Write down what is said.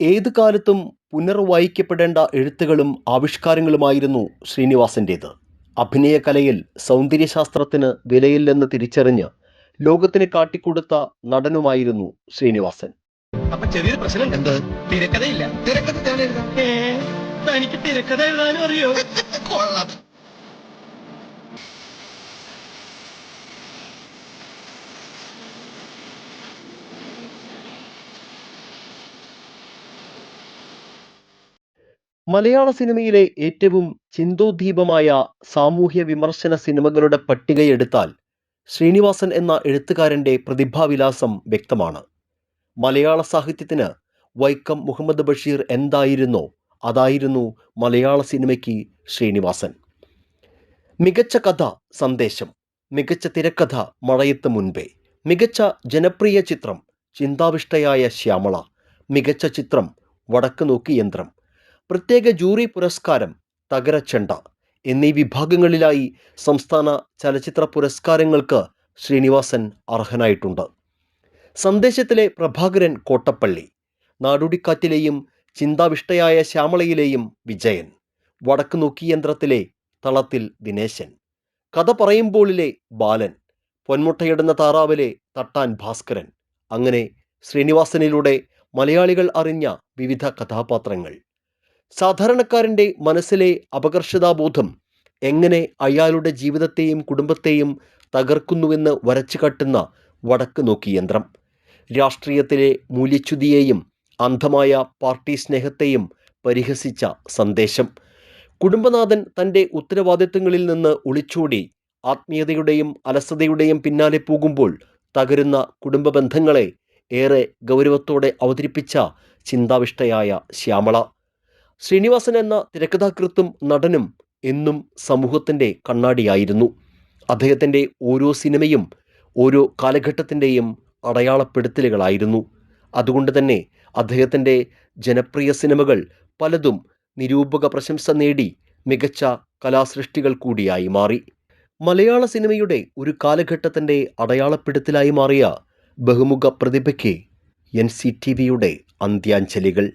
ഏത് കാലത്തും പുനർവായിക്കപ്പെടേണ്ട എഴുത്തുകളും ആവിഷ്കാരങ്ങളുമായിരുന്നു ശ്രീനിവാസന്റേത് അഭിനയകലയിൽ സൗന്ദര്യശാസ്ത്രത്തിന് വിലയില്ലെന്ന് തിരിച്ചറിഞ്ഞ് ലോകത്തിന് കാട്ടിക്കൊടുത്ത നടനുമായിരുന്നു ശ്രീനിവാസൻ. അപ്പൊ ചെറിയൊരു പ്രശ്നം തിരക്കഥയില്ല. തിരക്കഥ എനിക്ക് തിരക്കഥ എഴുതാനും അറിയോ? കൊള്ളാം. മലയാള സിനിമയിലെ ഏറ്റവും ചിന്തോദ്ദീപമായ സാമൂഹ്യ വിമർശന സിനിമകളുടെ പട്ടികയെടുത്താൽ ശ്രീനിവാസൻ എന്ന എഴുത്തുകാരന്റെ പ്രതിഭാവിലാസം വ്യക്തമാണ്. മലയാള സാഹിത്യത്തിന് വൈക്കം മുഹമ്മദ് ബഷീർ എന്തായിരുന്നോ അതായിരുന്നു മലയാള സിനിമയ്ക്ക് ശ്രീനിവാസൻ. മികച്ച കഥ സന്ദേശം മികച്ച തിരക്കഥ മഴയത്ത് മുൻപേ മികച്ച ജനപ്രിയ ചിത്രം ചിന്താവിഷ്ടയായ ശ്യാമള മികച്ച ചിത്രം വടക്ക് നോക്കി യന്ത്രം പ്രത്യേക ജൂറി പുരസ്കാരം തകരച്ചെണ്ട എന്നീ വിഭാഗങ്ങളിലായി സംസ്ഥാന ചലച്ചിത്ര പുരസ്കാരങ്ങൾക്ക് ശ്രീനിവാസൻ അർഹനായിട്ടുണ്ട്. സന്ദേശത്തിലെ പ്രഭാകരൻ കോട്ടപ്പള്ളി നാടുടിക്കാറ്റിലെയും ചിന്താവിഷ്ടയായ ശ്യാമളയിലെയും വിജയൻ വടക്ക് നോക്കി യന്ത്രത്തിലെ തളത്തിൽ ദിനേശൻ കഥ പറയുമ്പോളിലെ ബാലൻ പൊന്മുട്ടയിടുന്ന താറാവിലെ തട്ടാൻ ഭാസ്കരൻ അങ്ങനെ ശ്രീനിവാസനിലൂടെ മലയാളികൾ അറിഞ്ഞ വിവിധ കഥാപാത്രങ്ങൾ സാധാരണക്കാരന്റെ മനസ്സിലെ അപകർഷതാബോധം എങ്ങനെ അയാളുടെ ജീവിതത്തെയും കുടുംബത്തെയും തകർക്കുന്നുവെന്ന് വരച്ചു കാട്ടുന്ന വടക്ക് നോക്കി യന്ത്രം. രാഷ്ട്രീയത്തിലെ മൂല്യച്യുതിയെയും അന്ധമായ പാർട്ടി സ്നേഹത്തെയും പരിഹസിച്ച സന്ദേശം. കുടുംബനാഥൻ തന്റെ ഉത്തരവാദിത്തങ്ങളിൽ നിന്ന് ഒളിച്ചോടി ആത്മീയതയുടെയും അലസതയുടെയും പിന്നാലെ പോകുമ്പോൾ തകരുന്ന കുടുംബ ബന്ധങ്ങളെ ഏറെ ഗൗരവത്തോടെ അവതരിപ്പിച്ച ചിന്താവിഷ്ടയായ ശ്യാമള. ശ്രീനിവാസൻ എന്ന തിരക്കഥാകൃത്തും നടനും എന്നും സമൂഹത്തിന്റെ കണ്ണാടിയായിരുന്നു. അദ്ദേഹത്തിന്റെ ഓരോ സിനിമയും ഓരോ കാലഘട്ടത്തിന്റെയും അടയാളപ്പെടുത്തലുകളായിരുന്നു. അതുകൊണ്ട് തന്നെ അദ്ദേഹത്തിന്റെ ജനപ്രിയ സിനിമകൾ പലതും നിരൂപക പ്രശംസ നേടി മികച്ച കലാസൃഷ്ടികൾ കൂടിയായി മാറി. മലയാള സിനിമയുടെ ഒരു കാലഘട്ടത്തിന്റെ അടയാളപ്പെടുത്തലായി മാറിയ ബഹുമുഖ പ്രതിഭയ്ക്ക് എൻ സി ടി വിയുടെ അന്ത്യാഞ്ജലികൾ.